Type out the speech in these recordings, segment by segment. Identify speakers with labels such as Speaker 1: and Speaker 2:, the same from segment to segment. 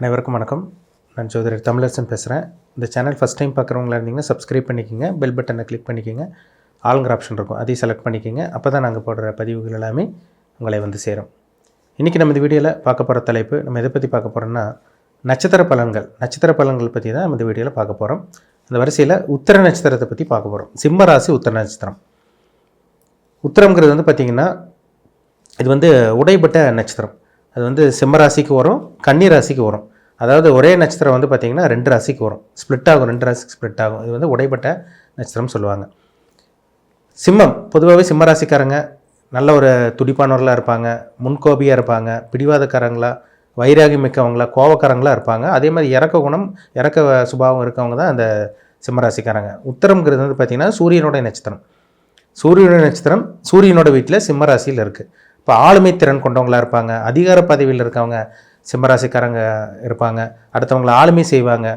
Speaker 1: அனைவருக்கும் வணக்கம். நான் ஜோதிடர் தமிழரசன் பேசுகிறேன் இந்த சேனல் ஃபஸ்ட் டைம் பார்க்குறவங்களா இருந்தீங்கன்னா சப்ஸ்கிரைப் பண்ணிக்கோங்க பெல் பட்டனை கிளிக் பண்ணிக்கோங்க. ஆளுங்கிற ஆப்ஷன் இருக்கும். அதையும் செலக்ட் பண்ணிக்கோங்க. அப்போ தான் நாங்கள் போடுற பதிவுகள் எல்லாமே உங்களை வந்து சேரும். இன்றைக்கி நம்ம இந்த வீடியோவில் பார்க்க போகிற தலைப்பு நம்ம எதை பற்றி பார்க்க போகிறோம்னா நட்சத்திர பலன்கள். நட்சத்திர பலன்கள் பற்றி தான் நம்ம இந்த வீடியோவில் பார்க்க போகிறோம் அந்த வரிசையில் உத்தர நட்சத்திரத்தை பற்றி பார்க்க போகிறோம் சிம்ம ராசி உத்தர நட்சத்திரம். உத்தரங்கிறது வந்து பார்த்திங்கன்னா இது வந்து உடைப்பட்ட நட்சத்திரம். அது வந்து சிம்மராசிக்கு வரும் கன்னி ராசிக்கு வரும். அதாவது ஒரே நட்சத்திரம் வந்து பார்த்திங்கன்னா ரெண்டு ராசிக்கு வரும். ஸ்ப்ளிட் ஆகும் ரெண்டு ராசிக்கு ஸ்ப்ளிட் ஆகும். இது வந்து உடைப்பட்ட நட்சத்திரம்னு சொல்லுவாங்க. சிம்மம் பொதுவாகவே சிம்ம ராசிக்காரங்க நல்ல ஒரு துடிப்பானவர்களாக இருப்பாங்க முன்கோபியாக இருப்பாங்க பிடிவாதக்காரங்களா வைராகி மிக்கவங்களா கோவக்காரங்களாக இருப்பாங்க. அதே மாதிரி இறக்க குணம் இறக்க சுபாவம் இருக்கவங்க தான் அந்த சிம்மராசிக்காரங்க உத்தரம்ங்கிறது வந்து பார்த்திங்கன்னா சூரியனுடைய நட்சத்திரம். சூரியனுடைய நட்சத்திரம் சூரியனோட வீட்டில் சிம்ம ராசியில் இருக்குது இப்போ ஆளுமை திறன் கொண்டவங்களா இருப்பாங்க அதிகார பதவியில் இருக்கவங்க சிம்மராசிக்காரங்க இருப்பாங்க அடுத்தவங்களை ஆளுமை செய்வாங்க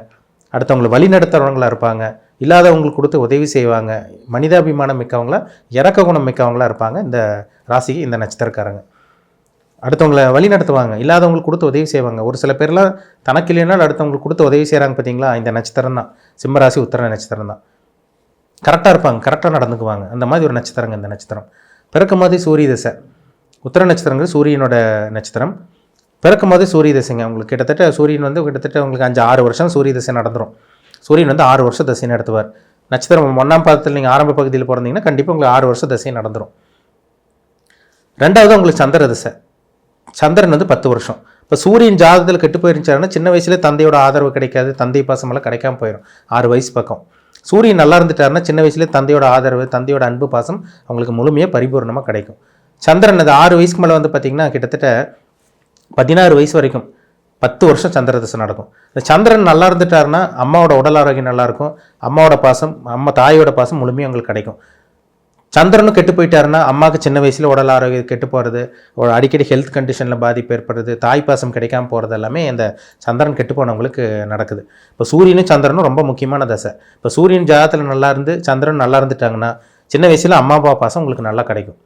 Speaker 1: அடுத்தவங்களை வழி நடத்துகிறவங்களாக இருப்பாங்க இல்லாதவங்களுக்கு கொடுத்து உதவி செய்வாங்க மனிதாபிமானம் மிக்கவங்களா இறக்க குணம் மிக்கவங்களா இருப்பாங்க இந்த ராசிக்கு இந்த நட்சத்திரக்காரங்க. அடுத்தவங்களை வழி நடத்துவாங்க இல்லாதவங்களுக்கு கொடுத்து உதவி செய்வாங்க. ஒரு சில பேர்லாம் தனக்கு இல்லைனாலும் அடுத்தவங்களுக்கு கொடுத்து உதவி செய்கிறாங்க பார்த்தீங்களா இந்த நட்சத்திரம் தான். சிம்மராசி உத்தர நட்சத்திரம் தான். கரெக்டாக இருப்பாங்க கரெக்டாக நடந்துக்குவாங்க. அந்த மாதிரி ஒரு நட்சத்திரங்க இந்த நட்சத்திரம். பிறக்கும் போதே சூரிய தசை. உத்தர நட்சத்திரங்கிறது சூரியனோட நட்சத்திரம். பிறக்கும்போது சூரிய தசைங்க. உங்களுக்கு கிட்டத்தட்ட சூரியன் வந்து கிட்டத்தட்ட உங்களுக்கு அஞ்சு ஆறு வருஷம் சூரிய தசை நடந்துடும் சூரியன் வந்து ஆறு வருஷம் தசை நடத்துவார். நட்சத்திரம் ஒன்றாம் பாதத்தில் நீங்கள் ஆரம்ப பகுதியில் பிறந்தீங்கன்னா கண்டிப்பாக உங்களுக்கு ஆறு வருஷம் திசை நடந்துடும் ரெண்டாவது உங்களுக்கு சந்திர திசை. சந்திரன் வந்து பத்து வருஷம். இப்போ சூரியன் ஜாதகத்தில் கெட்டு போயிருந்துச்சாருன்னா சின்ன வயசுல தந்தையோட ஆதரவு கிடைக்காது தந்தை பாசமெல்லாம் கிடைக்காம போயிடும் ஆறு வயசு பக்கம். சூரியன் நல்லா இருந்துட்டாருன்னா சின்ன வயசுலேயே தந்தையோட ஆதரவு தந்தையோட அன்பு பாசம் அவங்களுக்கு முழுமையாக பரிபூர்ணமாக கிடைக்கும். சந்திரன் அது ஆறு வயசுக்கு மேலே வந்து பார்த்திங்கன்னா கிட்டத்தட்ட பதினாறு வயசு வரைக்கும் பத்து வருஷம் சந்திர தசை நடக்கும். இந்த சந்திரன் நல்லா இருந்துட்டாருன்னா அம்மாவோட உடல் ஆரோக்கியம் நல்லாயிருக்கும் அம்மாவோட பாசம் அம்மா தாயோட பாசம் முழுமையாக உங்களுக்கு கிடைக்கும். சந்திரனும் கெட்டு போயிட்டாருன்னா அம்மாவுக்கு சின்ன வயசில் உடல் ஆரோக்கியம் கெட்டு போகிறது ஒரு அடிக்கடி ஹெல்த் கண்டிஷனில் பாதிப்பு ஏற்படுறது தாய் பாசம் கிடைக்காம போகிறது எல்லாமே இந்த சந்திரன் கெட்டு போனவங்களுக்கு நடக்குது. இப்போ சூரியனும் சந்திரனும் ரொம்ப முக்கியமான தசை. இப்போ சூரியன் ஜாதத்தில் நல்லா இருந்து சந்திரன் நல்லா இருந்துட்டாங்கன்னா சின்ன வயசில் அம்மா அப்பா பாசம் உங்களுக்கு நல்லா கிடைக்கும்.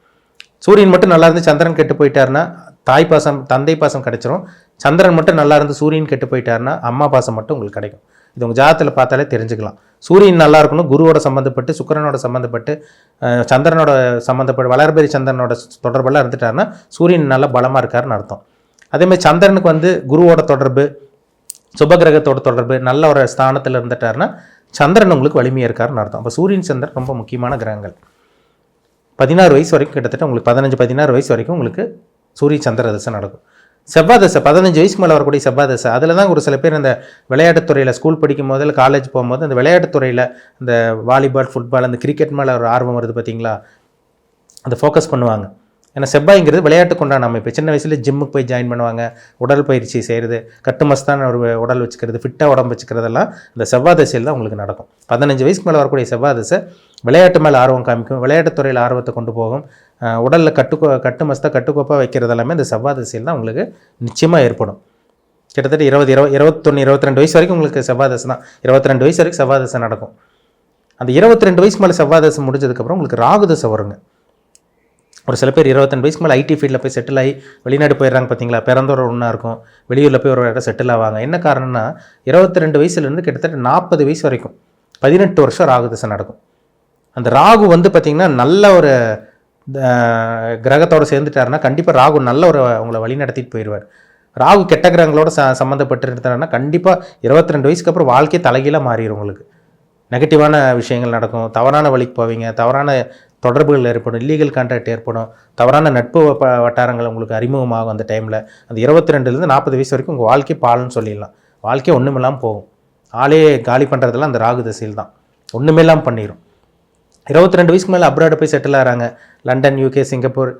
Speaker 1: சூரியன் மட்டும் நல்லா இருந்து சந்திரன் கெட்டு போயிட்டாருன்னா தாய் பாசம் தந்தை பாசம் கிடைச்சிரும். சந்திரன் மட்டும் நல்லா இருந்து சூரியன் கெட்டு போயிட்டாருன்னா அம்மா பாசம் மட்டும் உங்களுக்கு கிடைக்கும். இது உங்கள் ஜாதத்தில் பார்த்தாலே தெரிஞ்சுக்கலாம். சூரியன் நல்லா இருக்கணும் குருவோட சம்மந்தப்பட்டு சுக்கரனோட சம்மந்தப்பட்டு சந்திரனோட சம்மந்தப்பட்டு வளர்பெரி சந்திரனோட தொடர்பெல்லாம் இருந்துட்டாருன்னா சூரியன் நல்லா பலமாக இருக்காருன்னு அர்த்தம். அதேமாதிரி சந்திரனுக்கு வந்து குருவோட தொடர்பு சுபகிரகத்தோட தொடர்பு நல்ல ஒரு ஸ்தானத்தில் இருந்துட்டாருன்னா சந்திரன் உங்களுக்கு வலிமையாக இருக்காருன்னு அர்த்தம். அப்போ சூரியன் சந்திரன் ரொம்ப முக்கியமான கிரகங்கள். பதினாறு வயசு வரைக்கும் கிட்டத்தட்ட உங்களுக்கு பதினஞ்சு பதினாறு வயசு வரைக்கும் உங்களுக்கு சூரிய சந்திர தசை நடக்கும். செவ்வாய் தசை பதினஞ்சு வயசுக்கு மேலே வரக்கூடிய செவ்வாய் தசை அதில் தான் ஒரு சில பேர் இந்த விளையாட்டுத்துறையில் ஸ்கூல் படிக்கும் போது இல்லை காலேஜ் போகும்போது அந்த விளையாட்டுத்துறையில் இந்த வாலிபால் ஃபுட்பால் அந்த கிரிக்கெட் மேலே ஒரு ஆர்வம் வருது பார்த்தீங்களா அதை ஃபோக்கஸ் பண்ணுவாங்க. ஏன்னா செவ்வாய்ங்கிறது விளையாட்டுக்குண்டான அமைப்பு. சின்ன வயசுல ஜிம்முக்கு போய் ஜாயின் பண்ணுவாங்க. உடல் பயிற்சி செய்கிறது கட்டுமஸ்தான ஒரு உடல் வச்சுக்கிறது ஃபிட்டாக உடம்பு வச்சுக்கிறதெல்லாம் இந்த செவ்வாய் தசையில் தான் உங்களுக்கு நடக்கும். பதினஞ்சு வயசுக்கு மேலே வரக்கூடிய செவ்வாய் தசை விளையாட்டு மேலே ஆர்வம் காமிக்கும் விளையாட்டுத்துறையில் ஆர்வத்தை கொண்டு போகும். உடலில் கட்டுக்கோ கட்டுமஸ்தாக கட்டுக்கோப்பாக வைக்கிறது எல்லாமே இந்த செவ்வாய் தசையில் தான் உங்களுக்கு நிச்சயமாக ஏற்படும். கிட்டத்தட்ட இருபது இருபது இருபத்தொன்று இருபத்தி ரெண்டு வயசு வரைக்கும் உங்களுக்கு செவ்வாய் தசை தான். இருபத்தி ரெண்டு வயசு வரைக்கும் செவ்வாய் தசை நடக்கும். அந்த இருபத்தி ரெண்டு வயசு மேலே செவ்வாய் தசை முடிஞ்சதுக்கப்புறம் உங்களுக்கு ராகு தசை வருங்க. ஒரு சில பேர் இருபத்தெண்டு வயசுக்கு மேலே ஐடி ஃபீல்டில் போய் செட்டில் ஆகி வெளிநாடு போயிடுறாங்க பார்த்தீங்களா பிறந்தோர் ஒன்றா இருக்கும். வெளியூரில் போய் ஒரு இடம் செட்டில் ஆவாங்க. என்ன காரணம்னா இருபத்தி ரெண்டு வயசுலேருந்து கிட்டத்தட்ட நாற்பது வயசு வரைக்கும் பதினெட்டு வருஷம் ராகு தசை நடக்கும். அந்த ராகு வந்து பார்த்திங்கன்னா நல்ல ஒரு கிரகத்தோடு சேர்ந்துட்டாருன்னா கண்டிப்பாக ராகு நல்ல ஒரு உங்களை வழி நடத்திட்டு போயிடுவார். ராகு கெட்ட கிரகங்களோட ச சம்மந்தப்பட்டு இருந்தாருன்னா கண்டிப்பாக இருபத்தி ரெண்டு வயசுக்கு அப்புறம் வாழ்க்கையை தலைகீழாக மாறிடும் உங்களுக்கு. நெகட்டிவான விஷயங்கள் நடக்கும். தவறான வழிக்கு போவீங்க. தவறான தொடர்புகள் ஏற்படும் இல்லீகல் கான்டாக்ட் ஏற்படும். தவறான நட்பு வட்டாரங்கள் உங்களுக்கு அறிமுகமாகும் அந்த டைமில் அந்த இருபத்தி ரெண்டுலேருந்து நாற்பது வயசு வரைக்கும் உங்கள் வாழ்க்கை பால்னு சொல்லிடலாம். வாழ்க்கை ஒன்றுமில்லாமல் போகும். ஆளே காலி பண்ணுறதெல்லாம் அந்த ராகு தசையில் தான். ஒன்றுமேலாம் பண்ணிடும் இருபத்தி ரெண்டு வயசுக்கு மேலே அப்ராடு போய் செட்டில் ஆகிறாங்க. லண்டன் யூகே சிங்கப்பூர்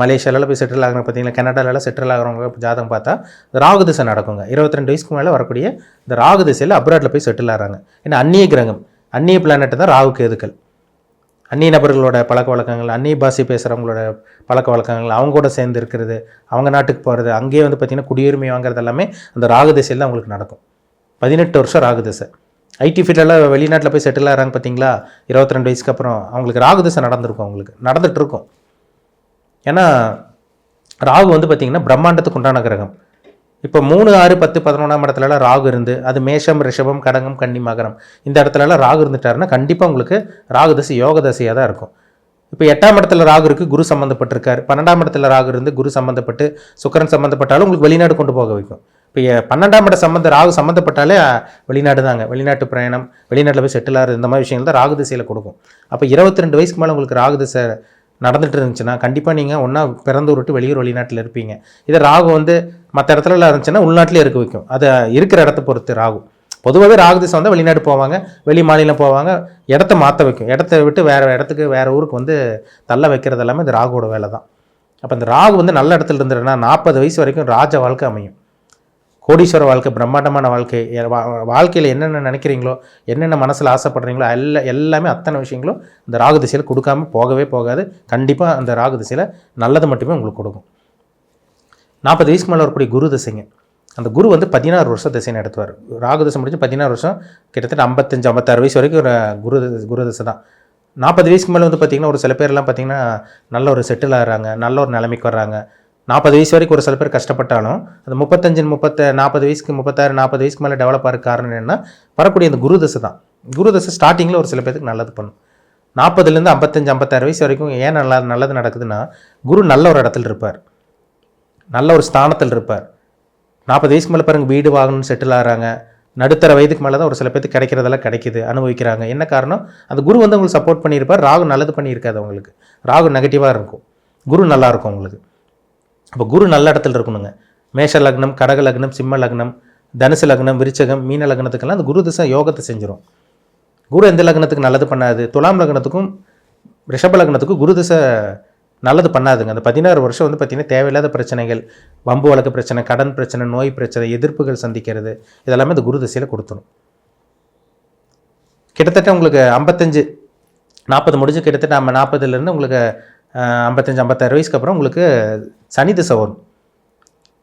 Speaker 1: மலேசியாலலாம் போய் செட்டில் ஆகிறாங்க. பார்த்தீங்களா? கனடாலலாம் செட்டில் ஆகிறவங்க ஜாதகம் பார்த்தா ராகு திசை நடக்குங்க. இருபத்தி ரெண்டு வயசுக்கு மேலே வரக்கூடிய இந்த ராகு திசையில் அப்ராடில் போய் செட்டில் ஆகிறாங்க. ஏன்னா அந்நிய கிரகம் அந்நிய பிளானட் தான் ராகு கேதுக்கள் அந்நிய நபர்களோட பழக்க வழக்கங்கள் அந்நிய பாஷை பேசுகிறவங்களோட பழக்க வழக்கங்கள் அவங்க கூட சேர்ந்து இருக்கிறது அவங்க நாட்டுக்கு போகிறது அங்கேயே வந்து பார்த்திங்கன்னா குடியுரிமை வாங்குறது எல்லாமே அந்த ராகு திசையில் தான் நடக்கும். பதினெட்டு வருஷம் ராகு திசை. ஐடி ஃபீல்டெல்லாம் வெளிநாட்டில் போய் செட்டில் ஆகிறாங்க பார்த்தீங்களா இருபத்தி ரெண்டு வயசுக்கு அப்புறம் அவங்களுக்கு ராகு திசை நடந்திருக்கும் அவங்களுக்கு. நடந்துகிட்ருக்கும் ஏன்னா ராகு வந்து பார்த்திங்கன்னா பிரம்மாண்டத்துக்கு உண்டான கிரகம். இப்போ மூணு ஆறு பத்து பதினொன்றாம் இடத்துலலாம் ராகு இருந்து அது மேஷம் ரிஷபம் கடகம் கன்னி மகரம். இந்த இடத்துலலாம் ராகு இருந்துட்டாருன்னா கண்டிப்பாக உங்களுக்கு ராகு தசை யோக தசையாக தான் இருக்கும். இப்போ எட்டாம் இடத்துல ராகு இருக்குது குரு சம்மந்தப்பட்டிருக்கார் பன்னெண்டாம் இடத்துல ராகு இருந்து குரு சம்மந்தப்பட்டு சுக்கரன் சம்மந்தப்பட்டாலும் உங்களுக்கு வெளிநாடு கொண்டு போக வைக்கும். இப்போ பன்னெண்டாம் இட சம்மந்த ராகு சம்மந்தப்பட்டாலே வெளிநாடு தாங்க. வெளிநாட்டு பிரயாணம் வெளிநாட்டில் போய் செட்டில் ஆகிறது இந்த மாதிரி விஷயங்கள் தான் ராகு திசையில் கொடுக்கும். அப்போ இருபத்தி ரெண்டு வயசுக்கு மேலே உங்களுக்கு ராகு திசை நடந்துட்டு இருந்துச்சுன்னா கண்டிப்பாக நீங்கள் ஒன்றா பிறந்து விட்டு வெளியூர் வெளிநாட்டில் இருப்பீங்க. இதே ராகு வந்து மற்ற இடத்துல இருந்துச்சுன்னா உள்நாட்டிலே இருக்க வைக்கும். அது இருக்கிற இடத்த பொறுத்து ராகு. பொதுவாகவே ராகு திசை வந்தால் வெளிநாடு போவாங்க வெளி மாநிலம் போவாங்க இடத்த மாற்ற வைக்கும். இடத்த விட்டு வேறு இடத்துக்கு வேறு ஊருக்கு வந்து தள்ள வைக்கிறது எல்லாமே இந்த ராகுவோட வேலை தான் அப்போ இந்த ராகு வந்து நல்ல இடத்துல இருந்துருன்னா நாற்பது வயசு வரைக்கும் ராஜ வாழ்க்கை அமையும். கோடீஸ்வர வாழ்க்கை பிரம்மாண்டமான வாழ்க்கை வாழ்க்கையில் என்னென்ன நினைக்கிறீங்களோ என்னென்ன மனசில் ஆசைப்படுறீங்களோ எல்லா எல்லாமே அத்தனை விஷயங்களும் இந்த ராகு திசையில் கொடுக்காம போகவே போகாது. கண்டிப்பாக அந்த ராகு திசையில் நல்லது மட்டுமே உங்களுக்கு கொடுக்கும். நாற்பது வயசுக்கு மேலே வரக்கூடிய குரு திசைங்க. அந்த குரு வந்து பதினாறு வருஷம் திசை நடத்துவார் ராகு திசை முடிஞ்சு பதினாறு வருஷம் கிட்டத்தட்ட ஐம்பத்தஞ்சு ஐம்பத்தாறு வயசு வரைக்கும் ஒரு குரு குரு திசை தான். நாற்பது வயசுக்கு மேலே வந்து பார்த்திங்கன்னா ஒரு சில பேர்லாம் பார்த்திங்கன்னா நல்ல ஒரு செட்டில் ஆகிறாங்க நல்ல ஒரு நிலைமைக்கு வர்றாங்க. நாற்பது வயசு வரைக்கும் ஒரு சில பேர் கஷ்டப்பட்டாலும் அந்த முப்பத்தஞ்சு முப்பத்த நாற்பது வயசுக்கு முப்பத்தாறு நாற்பது வயசுக்கு மேலே டெவலப் ஆகிற காரணம் என்னென்னா வரக்கூடிய அந்த குரு தசை தான். குரு தசை ஸ்டார்டிங்கில் ஒரு சில பேருக்கு நல்லது பண்ணும். நாற்பதுலேருந்து ஐம்பத்தஞ்சு ஐம்பத்தாறு வயசு வரைக்கும் ஏன் நல்லா நல்லது நடக்குதுன்னா குரு நல்ல ஒரு இடத்துல இருப்பார். நல்ல ஒரு ஸ்தானத்தில் இருப்பார். நாற்பது வயசுக்கு மேலே பாருங்க வீடு வாங்கணும்னு செட்டில் ஆகிறாங்க. நடுத்தர வயதுக்கு மேலே தான் ஒரு சில பேருக்கு கிடைக்கிறதெல்லாம் கிடைக்குது அனுபவிக்கிறாங்க. என்ன காரணம்? அந்த குரு வந்து உங்களுக்கு சப்போர்ட் பண்ணியிருப்பார். ராகு நல்லது பண்ணியிருக்காது அவங்களுக்கு. ராகு நெகட்டிவாக இருக்கும். குரு நல்லாயிருக்கும் உங்களுக்கு. அப்போ குரு நல்ல இடத்துல இருக்கணுங்க. மேஷ லக்னம் கடக லக்னம் சிம்ம லக்னம் தனுசு லக்னம் விருச்சகம் மீன லக்னத்துக்கெல்லாம் அந்த குரு திசை யோகத்தை செஞ்சிடும் குரு எந்த லக்னத்துக்கு நல்லது பண்ணாது? துலாம் லக்னத்துக்கும் ரிஷப லக்னத்துக்கும் குரு திசை நல்லது பண்ணாதுங்க. அந்த பதினாறு வருஷம் வந்து பார்த்திங்கன்னா தேவையில்லாத பிரச்சனைகள் வம்பு வழக்கு பிரச்சனை கடன் பிரச்சனை நோய் பிரச்சனை எதிர்ப்புகள் சந்திக்கிறது இதெல்லாமே இந்த குரு திசையில் கொடுத்துரும். கிட்டத்தட்ட உங்களுக்கு ஐம்பத்தஞ்சு நாற்பது முடிஞ்சு கிட்டத்தட்ட நம்ம நாற்பதுலேருந்து உங்களுக்கு ஐம்பத்தஞ்சு ஐம்பத்தாறு வயசுக்கு அப்புறம் உங்களுக்கு சனி திசை வரும்.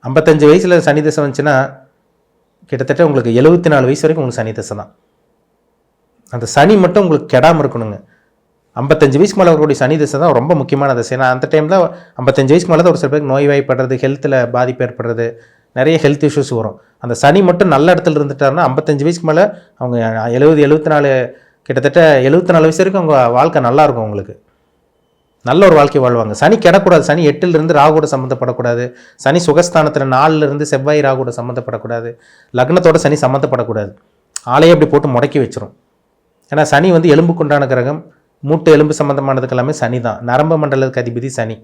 Speaker 1: ஐம்பத்தஞ்சு வயசில் சனி திசை வந்துச்சுன்னா கிட்டத்தட்ட உங்களுக்கு எழுபத்தி நாலு வயசு வரைக்கும் உங்களுக்கு சனி திசை தான். அந்த சனி மட்டும் உங்களுக்கு கெடாமல் இருக்கணுங்க. ஐம்பத்தஞ்சு வயசுக்கு மேலே வரக்கூடிய சனி திசை தான் ரொம்ப முக்கியமான திசை. ஏன்னா அந்த டைம் தான் ஐம்பத்தஞ்சு வயசுக்கு மேலே தான் ஒரு சில பேருக்கு நோய் வாய்ப்படுறது ஹெல்த்தில் பாதிப்பு ஏற்படுறது நிறைய ஹெல்த் இஷ்யூஸ் வரும். அந்த சனி மட்டும் நல்ல இடத்துல இருந்துட்டாருன்னா ஐம்பத்தஞ்சு வயசுக்கு மேலே அவங்க எழுபது எழுபத்தி நாலு கிட்டத்தட்ட எழுபத்தி நாலு வயசு வரைக்கும் அவங்க வாழ்க்கை நல்லாயிருக்கும் உங்களுக்கு. நல்ல ஒரு வாழ்க்கை வாழ்வாங்க. சனி கெடக்கூடாது. சனி எட்டிலிருந்து ராகுவோட சம்மந்தப்படக்கூடாது சனி சுகஸ்தானத்தில் நாலுலேருந்து செவ்வாய் ராகுவோட சம்மந்தப்படக்கூடாது லக்னத்தோட சனி சம்மந்தப்படக்கூடாது ஆலையை அப்படி போட்டு முடக்கி வச்சிரும். ஏன்னா சனி வந்து எலும்புக்குண்டான கிரகம். மூட்டு எலும்பு சம்மந்தமானதுக்கு எல்லாமே சனி தான். நரம்பு மண்டலத்துக்கு அதிபதி சனி.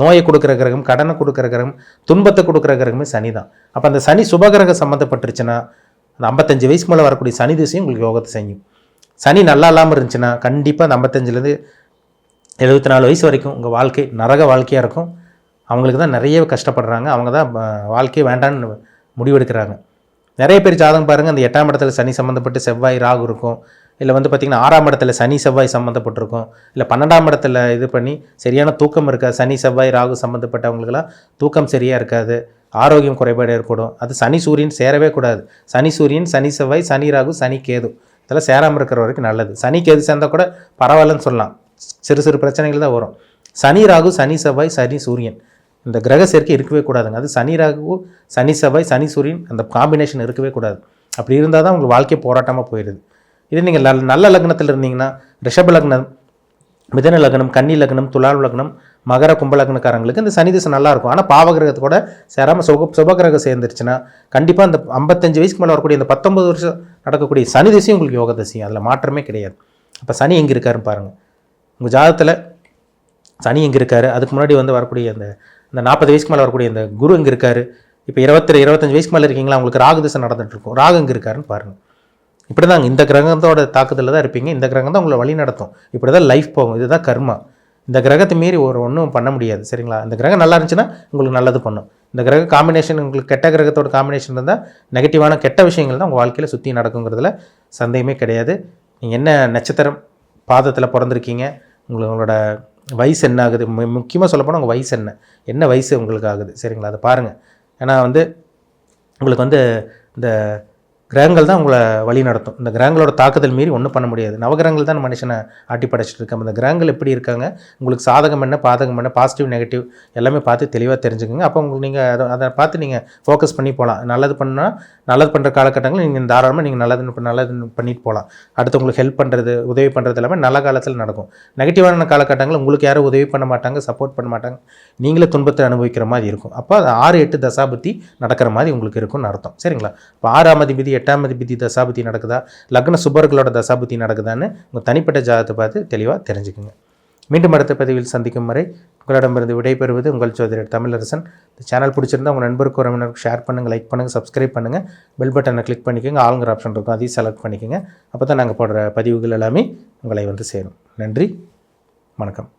Speaker 1: நோயை கொடுக்குற கிரகம் கடனை கொடுக்குற கிரகம் துன்பத்தை கொடுக்குற கிரகமே சனி தான். அப்போ அந்த சனி சுபகிரகம் சம்மந்தப்பட்டுருச்சுன்னா அந்த ஐம்பத்தஞ்சு வயசு மேலே வரக்கூடிய சனி திசையும் உங்களுக்கு யோகத்தை செய்யும். சனி நல்லா இல்லாமல் இருந்துச்சுன்னா கண்டிப்பாக அந்த ஐம்பத்தஞ்சிலேருந்து எழுபத்தி நாலு வயசு வரைக்கும் உங்கள் வாழ்க்கை நரக வாழ்க்கையாக இருக்கும். அவங்களுக்கு தான் நிறைய கஷ்டப்படுறாங்க. அவங்க தான் வாழ்க்கையை வாழ்க்கையே வேண்டான்னு முடிவெடுக்கிறாங்க. நிறைய பேர் ஜாதகம் பாருங்கள் அந்த எட்டாம் இடத்துல சனி சம்மந்தப்பட்டு செவ்வாய் ராகு இருக்கும். இல்லை வந்து பார்த்திங்கன்னா ஆறாம் இடத்துல சனி செவ்வாய் சம்மந்தப்பட்டிருக்கும் இல்லை பன்னெண்டாம் இடத்துல இது பண்ணி சரியான தூக்கம் இருக்காது. சனி செவ்வாய் ராகு சம்மந்தப்பட்டவங்களுக்கெல்லாம் தூக்கம் சரியாக இருக்காது. ஆரோக்கியம் குறைபாடு ஏற்படும். அது சனி சூரியன் சேரவே கூடாது. சனி சூரியன் சனி செவ்வாய் சனி ராகு சனி கேது. இதெல்லாம் சேராமல் இருக்கிற வரைக்கும் நல்லது. சனி கேது சேர்ந்தால் கூட பரவாயில்லன்னு சொல்லலாம். சிறு சிறு பிரச்சனைகள் தான் வரும். சனி ராகு சனி செவ்வாய் சனி சூரியன். இந்த கிரக சேர்க்கை இருக்கவே கூடாதுங்க. அது சனி ராகு சனி செவ்வாய் சனி சூரியன் அந்த காம்பினேஷன் இருக்கவே கூடாது. அப்படி இருந்தால் தான் உங்களுக்கு வாழ்க்கை போராட்டமாக போயிடுது இது நீங்கள் நல்ல நல்ல லக்னத்தில் இருந்தீங்கன்னா ரிஷப லக்னம் மிதன லக்னம் கன்னி லக்னம் துலால் லக்னம் மகர கும்ப லக்னக்காரங்களுக்கு இந்த சனி திசை நல்லா இருக்கும். ஆனால் பாவகிரகத்து கூட சேராமல் சுக சுபகிரகம் சேர்ந்துருச்சுன்னா கண்டிப்பாக அந்த ஐம்பத்தஞ்சு வயசுக்கு மேலே வரக்கூடிய இந்த பத்தொம்பது வருஷம் நடக்கக்கூடிய சனி திசையும் உங்களுக்கு யோக திசையும். அதில் மாற்றமே கிடையாது. அப்போ சனி எங்கே இருக்காருன்னு பாருங்கள் உங்கள் ஜாதத்தில் சனி எங்கே இருக்காரு? அதுக்கு முன்னாடி வந்து வரக்கூடிய அந்த இந்த நாற்பது வயசுக்கு மேலே வரக்கூடிய அந்த குரு எங்கே இருக்காரு? இப்போ இருபத்தி இருபத்தஞ்சு வயசுக்கு மேலே இருக்கீங்களா? உங்களுக்கு ராகு திசை நடந்துட்டு இருக்கும். ராகு எங்கே இருக்காருன்னு பாருங்கள் இப்படி தாங்க இந்த கிரகத்தோட தாக்குதலில் தான் இருப்பீங்க. இந்த கிரகம் தான் உங்களை வழி நடத்தும். இப்படி தான் லைஃப் போகும். இதுதான் கர்மா. இந்த கிரகத்தை மீறி ஒரு ஒன்றும் பண்ண முடியாது. சரிங்களா? இந்த கிரகம் நல்லா இருந்துச்சுன்னா உங்களுக்கு நல்லது பண்ணும். இந்த கிரக காம்பினேஷன் உங்களுக்கு கெட்ட கிரகத்தோட காம்பினேஷன் இருந்தால் நெகட்டிவான கெட்ட விஷயங்கள் தான் உங்கள் வாழ்க்கையில் சுற்றி நடக்குங்கிறதுல சந்தேகமே கிடையாது. நீங்கள் என்ன நட்சத்திரம் பாதத்தில் பிறந்திருக்கீங்க? உங்களோட வயசு என்ன ஆகுது? முக்கியமாக சொல்லப்போனால் உங்கள் வயசு என்ன? என்ன வயசு உங்களுக்கு ஆகுது சரிங்களா? அதை பாருங்கள் ஏன்னா வந்து உங்களுக்கு வந்து இந்த கிரகங்கள் தான் உங்களை வழி நடத்தும். இந்த கிரகங்களோட தாக்குதல் மீறி ஒன்றும் பண்ண முடியாது. நவகிரகங்கள் தான் மனுஷனை ஆட்டி படைச்சிட்டு இருக்காங்க. இந்த கிரகங்கள் எப்படி இருக்காங்க? உங்களுக்கு சாதகம் என்ன பாதகம் என்ன பாசிட்டிவ் நெகட்டிவ் எல்லாமே பார்த்து தெளிவாக தெரிஞ்சுக்கோங்க. அப்போ உங்களுக்கு நீங்கள் அதை அதை பார்த்து நீங்கள் ஃபோக்கஸ் பண்ணி போகலாம் நல்லது பண்ணால் நல்லது பண்ணுற காலகட்டங்கள் நீங்கள் தாராளமாக நீங்கள் நல்லது நல்லது பண்ணிட்டு போகலாம் அடுத்தவங்களுக்கு ஹெல்ப் பண்ணுறது உதவி பண்ணுறது எல்லாமே நல்ல காலத்தில் நடக்கும். நெகட்டிவான காலகட்டங்கள் உங்களுக்கு யாரும் உதவி பண்ண மாட்டாங்க சப்போர்ட் பண்ண மாட்டாங்க. நீங்களே துன்பத்தை அனுபவிக்கிற மாதிரி இருக்கும். அப்போ அது ஆறு எட்டு தசாபத்தி நடக்கிற மாதிரி உங்களுக்கு இருக்கும்னு அர்த்தம். சரிங்களா? இப்போ ஆறாம் அதிபதி எட்டாம் அதிபதி தசாபதி நடக்குதா? லக்ன சுபர்களோட தசாபதி நடக்குதான்னு உங்கள் தனிப்பட்ட ஜாதகத்தை பார்த்து தெளிவாக தெரிஞ்சுக்குங்க. மீண்டும் அடுத்த பதிவில் சந்திக்கும் வரை உங்களிடமிருந்து விடைபெறுவது உங்கள் ஜோதிடர் தமிழரசன். இந்த சேனல் பிடிச்சிருந்தா உங்கள் நண்பருக்கு உறவினருக்கு ஷேர் பண்ணுங்கள் லைக் பண்ணுங்கள் சப்ஸ்கிரைப் பண்ணுங்கள் பெல் பட்டனை கிளிக் பண்ணிக்கோங்க. ஆளுங்கிற ஆப்ஷன் இருக்கும் அதையும் செலக்ட் பண்ணிக்கோங்க. அப்போ தான் நாங்கள் போடுற பதிவுகள் எல்லாமே உங்களை வந்து சேரும். நன்றி வணக்கம்.